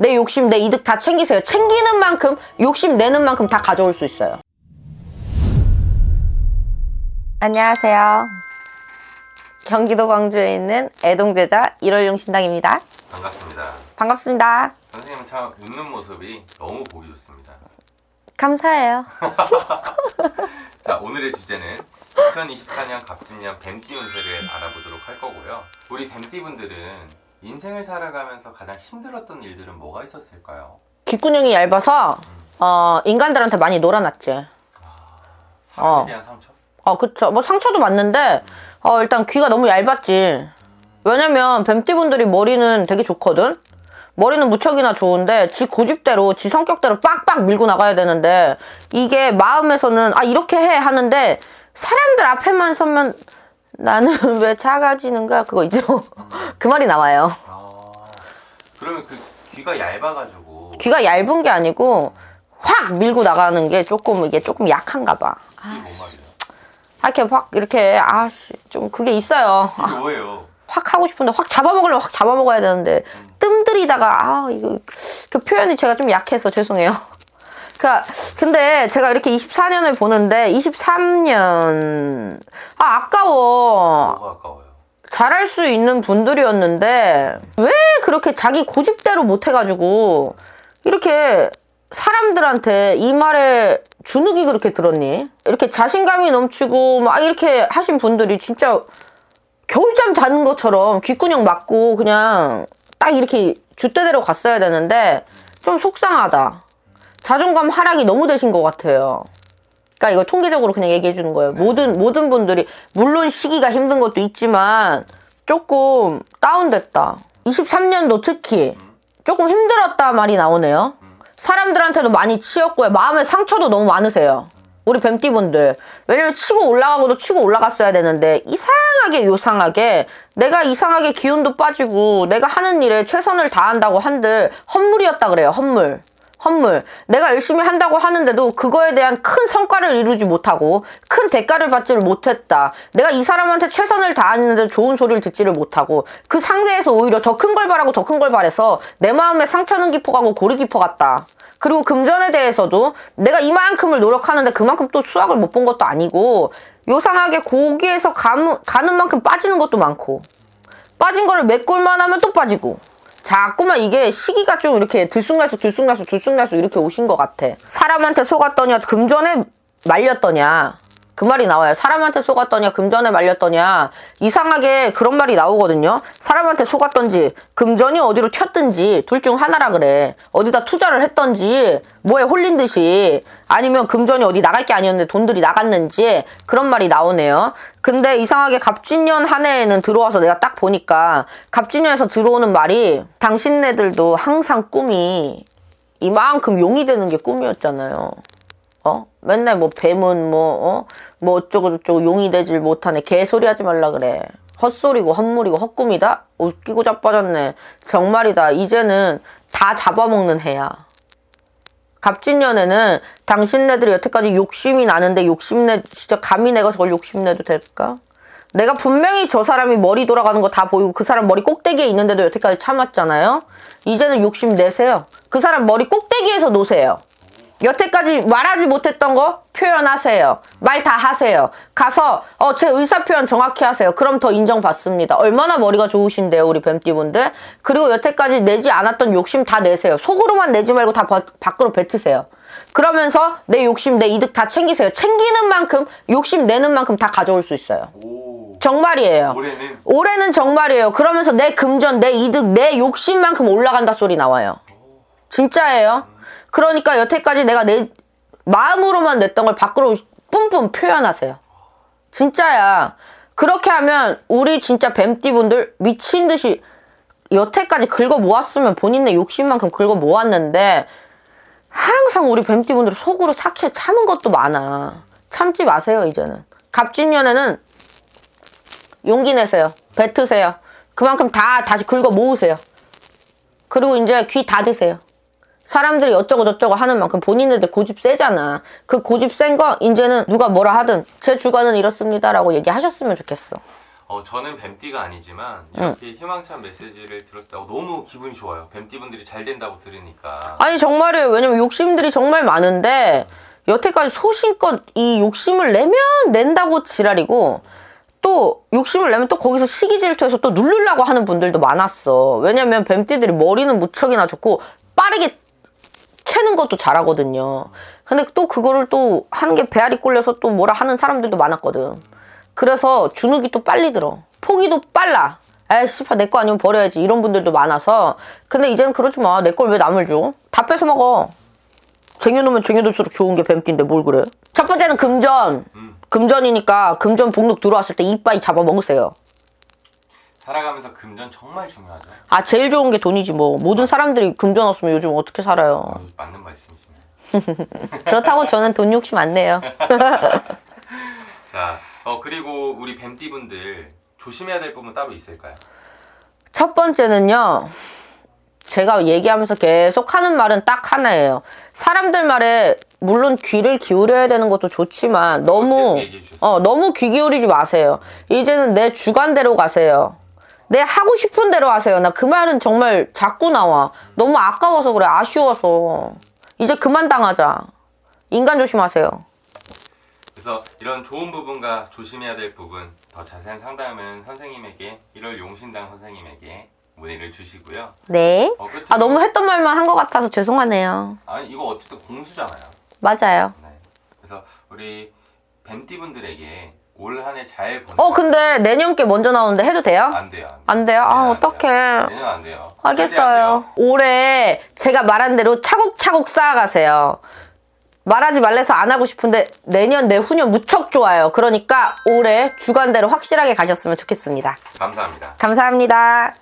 내 욕심, 내 이득 다 챙기세요. 챙기는 만큼, 욕심 내는 만큼 다 가져올 수 있어요. 안녕하세요. 경기도 광주에 있는 애동제자 1월용 신당입니다. 반갑습니다. 반갑습니다. 선생님 참 웃는 모습이 너무 보기 좋습니다. 감사해요. 자 오늘의 주제는 2024년 갑진년 뱀띠 운세를 알아보도록 할 거고요. 우리 뱀띠 분들은 인생을 살아가면서 가장 힘들었던 일들은 뭐가 있었을까요? 귓구녕이 얇아서, 어, 인간들한테 많이 놀아놨지. 사람에 어. 대한 상처? 어, 그쵸. 뭐 상처도 맞는데, 어, 일단 귀가 너무 얇았지. 왜냐면 뱀띠분들이 머리는 되게 좋거든? 머리는 무척이나 좋은데, 지 고집대로, 지 성격대로 빡빡 밀고 나가야 되는데, 이게 마음에서는, 아, 이렇게 해! 하는데, 사람들 앞에만 서면, 나는 왜 작아지는가? 그거 있죠? 그 말이 나와요. 아 그러면 그 귀가 얇아가지고 귀가 얇은 게 아니고, 확 밀고 나가는 게 조금, 이게 조금 약한가 봐. 이게 뭔 말이에요? 아, 이렇게 확, 이렇게, 아씨, 좀 그게 있어요. 아. 이게 뭐예요? 확 하고 싶은데 확 잡아먹으려면 확 잡아먹어야 되는데 뜸들이다가 아 이거 그 표현이 제가 좀 약해서 죄송해요. 그니까 근데 제가 이렇게 24년을 보는데 23년 아 아까워 뭐가 아까워요? 잘할 수 있는 분들이었는데 왜 그렇게 자기 고집대로 못해가지고 이렇게 사람들한테 이 말에 주눅이 그렇게 들었니? 이렇게 자신감이 넘치고 막 이렇게 하신 분들이 진짜 겨울잠 자는 것처럼 귓구녕 맞고 그냥 딱 이렇게 줏대대로 갔어야 되는데 좀 속상하다. 자존감 하락이 너무 되신 것 같아요. 그러니까 이거 통계적으로 그냥 얘기해 주는 거예요. 모든 모든 분들이 물론 시기가 힘든 것도 있지만 조금 다운됐다. 23년도 특히 조금 힘들었다 말이 나오네요. 사람들한테도 많이 치였고요. 마음의 상처도 너무 많으세요. 우리 뱀띠분들. 왜냐면 치고 올라가고도 치고 올라갔어야 되는데 이상하게 요상하게 내가 이상하게 기운도 빠지고 내가 하는 일에 최선을 다한다고 한들 헛물이었다 그래요. 헛물. 헛물. 내가 열심히 한다고 하는데도 그거에 대한 큰 성과를 이루지 못하고 큰 대가를 받지를 못했다. 내가 이 사람한테 최선을 다했는데 좋은 소리를 듣지를 못하고 그 상대에서 오히려 더 큰 걸 바라고 더 큰 걸 바래서 내 마음에 상처는 깊어가고 골이 깊어갔다. 그리고 금전에 대해서도 내가 이만큼을 노력하는데 그만큼 또 수확을 못 본 것도 아니고 요상하게 고기에서 감, 가는 만큼 빠지는 것도 많고 빠진 거를 메꿀만 하면 또 빠지고 자꾸만 이게 시기가 좀 이렇게 들쑥날쑥 들쑥날쑥 들쑥날쑥 이렇게 오신 것 같아. 사람한테 속았더냐 금전에 말렸더냐 그 말이 나와요. 사람한테 속았더냐 금전에 말렸더냐. 이상하게 그런 말이 나오거든요. 사람한테 속았던지 금전이 어디로 튀었든지 둘 중 하나라 그래. 어디다 투자를 했던지 뭐에 홀린 듯이 아니면 금전이 어디 나갈 게 아니었는데 돈들이 나갔는지 그런 말이 나오네요. 근데 이상하게 갑진년 한 해에는 들어와서 내가 딱 보니까 갑진년에서 들어오는 말이 당신네들도 항상 꿈이 이만큼 용이 되는 게 꿈이었잖아요 어? 맨날 뭐 뱀은 뭐, 어? 뭐 어쩌고 저쩌고 용이 되질 못하네. 개소리 하지 말라 그래. 헛소리고 헛물이고 헛꿈이다? 웃기고 자빠졌네. 정말이다. 이제는 다 잡아먹는 해야. 갑진년에는 당신네들이 여태까지 욕심이 나는데 욕심내, 진짜 감히 내가 저걸 욕심내도 될까? 내가 분명히 저 사람이 머리 돌아가는 거 다 보이고 그 사람 머리 꼭대기에 있는데도 여태까지 참았잖아요? 이제는 욕심 내세요. 그 사람 머리 꼭대기에서 노세요. 여태까지 말하지 못했던 거 표현하세요. 말 다 하세요. 가서 어, 제 의사 표현 정확히 하세요. 그럼 더 인정받습니다. 얼마나 머리가 좋으신데요, 우리 뱀띠분들. 그리고 여태까지 내지 않았던 욕심 다 내세요. 속으로만 내지 말고 다 바- 밖으로 뱉으세요. 그러면서 내 욕심, 내 이득 다 챙기세요. 챙기는 만큼, 욕심 내는 만큼 다 가져올 수 있어요. 오 정말이에요. 올해는 올해는 정말이에요. 그러면서 내 금전, 내 이득, 내 욕심만큼 올라간다 소리 나와요. 진짜예요. 그러니까 여태까지 내가 내 마음으로만 냈던 걸 밖으로 뿜뿜 표현하세요. 진짜야. 그렇게 하면 우리 진짜 뱀띠분들 미친 듯이 여태까지 긁어 모았으면 본인의 욕심만큼 긁어 모았는데 항상 우리 뱀띠분들 속으로 삭혀 참은 것도 많아. 참지 마세요, 이제는. 갑진년에는 용기 내세요. 뱉으세요. 그만큼 다 다시 긁어 모으세요. 그리고 이제 귀 닫으세요. 사람들이 어쩌고 저쩌고 하는 만큼 본인들 고집 세잖아. 그 고집 센 거 이제는 누가 뭐라 하든 제 주관은 이렇습니다라고 얘기하셨으면 좋겠어. 어, 저는 뱀띠가 아니지만 이렇게 희망찬 메시지를 어, 너무 기분이 좋아요. 뱀띠 분들이 잘 된다고 들으니까. 아니 정말이에요. 왜냐면 욕심들이 정말 많은데 여태까지 소신껏 이 욕심을 내면 낸다고 지랄이고 또 욕심을 내면 또 거기서 시기 질투해서 또 누르려고 하는 분들도 많았어. 왜냐면 뱀띠들이 머리는 무척이나 좋고 빠르게 채는 것도 잘하거든요. 근데 또 그거를 또 하는 게 배알이 꼴려서 또 뭐라 하는 사람들도 많았거든. 그래서 주눅이 또 빨리 들어. 포기도 빨라. 에이씨, 내 거 아니면 버려야지. 이런 분들도 많아서. 근데 이제는 그러지 마. 내 걸 왜 남을 줘? 다 뺏어 먹어. 쟁여놓으면 쟁여둘수록 좋은 게 뱀띠인데 뭘 그래? 첫 번째는 금전. 음. 금전이니까 금전 복록 들어왔을 때 이빠이 잡아 먹으세요. 살아가면서 금전 정말 중요하죠. 아, 제일 좋은 게 돈이지 뭐. 모든 사람들이 금전 없으면 요즘 어떻게 살아요. 어, 맞는 말씀이시네. 그렇다고 저는 돈 욕심 안 내요. 자, 어, 그리고 우리 뱀띠 분들 조심해야 될 부분 따로 있을까요? 첫 번째는요. 제가 얘기하면서 계속 하는 말은 딱 하나예요. 사람들 말에 물론 귀를 기울여야 되는 것도 좋지만 너무 계속 얘기해 주셨어요. 어 너무 귀 기울이지 마세요. 이제는 내 주관대로 가세요. 내 하고 싶은 대로 하세요. 나 그 말은 정말 자꾸 나와. 너무 아까워서 그래. 아쉬워서. 이제 그만 당하자. 인간 조심하세요. 그래서 이런 좋은 부분과 조심해야 될 부분 더 자세한 상담은 선생님에게 1월 용신당 선생님에게 문의를 주시고요. 네. 어, 끝으로- 아 너무 했던 말만 한 것 같아서 죄송하네요. 아니 이거 어쨌든 공수잖아요. 맞아요. 네. 그래서 우리 뱀띠 분들에게 올 한 해 잘 보내. 어 근데 내년 게 먼저 나오는데 해도 돼요? 안 돼요. 안 돼요? 아 내년 안 어떡해. 돼요. 내년 안 돼요. 절대 안 알겠어요. 돼요. 올해 제가 말한 대로 차곡차곡 쌓아가세요. 말하지 말래서 안 하고 싶은데 내년 내후년 무척 좋아요. 그러니까 올해 주관대로 확실하게 가셨으면 좋겠습니다. 감사합니다. 감사합니다.